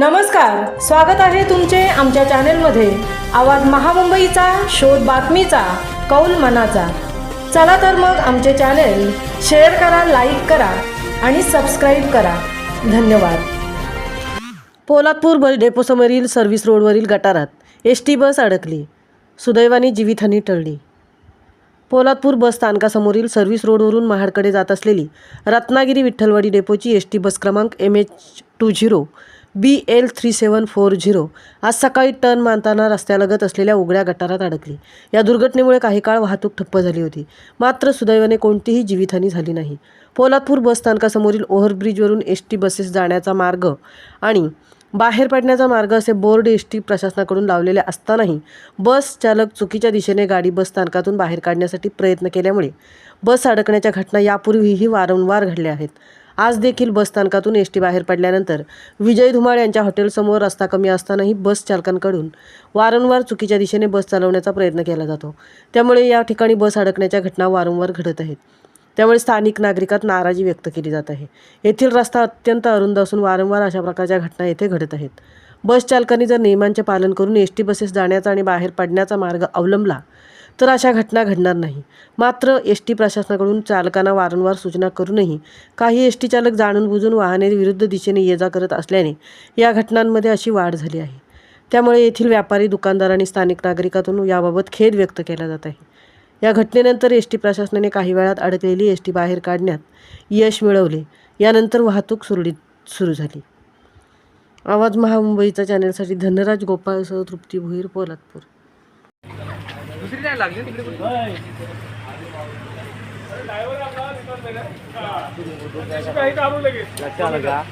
नमस्कार स्वागत आहे तुमचे आमच्या चॅनेलमध्ये. आवाज महामुंबईचा शोध बातमीचा कौल मनाचा. चला तर मग आमचे चॅनेल शेअर करा लाईक करा आणि सबस्क्राईब करा. धन्यवाद. पोलादपूर बस डेपोसमोरील सर्व्हिस रोडवरील गटारात एस टी बस अडकली. सुदैवाने जीवितहानी टळली. पोलादपूर बस स्थानकासमोरील सर्व्हिस रोडवरून महाडकडे जात असलेली रत्नागिरी विठ्ठलवाडी डेपोची एस टी बस क्रमांक M H two zero B L three seven four zero आज सकाळी टर्न मानताना रस्त्यालगत असलेल्या उघड्या गटारात अडकली. या दुर्घटनेमुळे काही काळ वाहतूक ठप्प झाली होती. मात्र सुदैवाने कोणतीही जीवितहानी झाली नाही. पोलादपूर बस स्थानकासमोरील ओव्हरब्रिजवरून एस टी बसेस जाण्याचा मार्ग आणि बाहेर पडण्याचा मार्ग असे बोर्ड एस टी प्रशासनाकडून लावलेले असतानाही बस चालक चुकीच्या दिशेने गाडी बस स्थानकातून बाहेर काढण्यासाठी प्रयत्न केल्यामुळे बस अडकण्याच्या घटना यापूर्वीही वारंवार घडल्या आहेत. आज देखील बस स्थानकातून एस टी बाहेर पडल्यानंतर विजय धुमाळ यांच्या हॉटेलसमोर रस्ता कमी असतानाही बस चालकांकडून वारंवार चुकीच्या दिशेने बस चालवण्याचा प्रयत्न केला जातो. त्यामुळे या ठिकाणी बस अडकण्याच्या घटना वारंवार घडत आहेत. त्यामुळे स्थानिक नागरिकात नाराजी व्यक्त केली जात आहे. येथील रस्ता अत्यंत अरुंद असून वारंवार अशा प्रकारच्या घटना येथे घडत आहेत. बस चालकांनी जर नियमांचे पालन करून एस टी बसेस जाण्याचा आणि बाहेर पडण्याचा मार्ग अवलंबला तर अशा घटना घडणार नाही. मात्र एस टी प्रशासनाकडून चालकांना वारंवार सूचना करूनही काही एस टी चालक जाणून बुजून वाहने विरुद्ध दिशेने ये जा करत असल्याने या घटनांमध्ये अशी वाढ झाली आहे. त्यामुळे येथील व्यापारी दुकानदार आणि स्थानिक नागरिकातून याबाबत खेद व्यक्त केला जात आहे. या घटनेनंतर एस टी प्रशासनाने काही वेळात अडकलेली एस टी बाहेर काढण्यात यश मिळवले. यानंतर वाहतूक सुरळीत सुरू झाली. आवाज महामुंबईचा चॅनलसाठी धनराज गोपाळसह तृप्ती भुईर पोलादपूर. दुसरी नाही लागली तिकडे कुठे? लक्षात आलं का?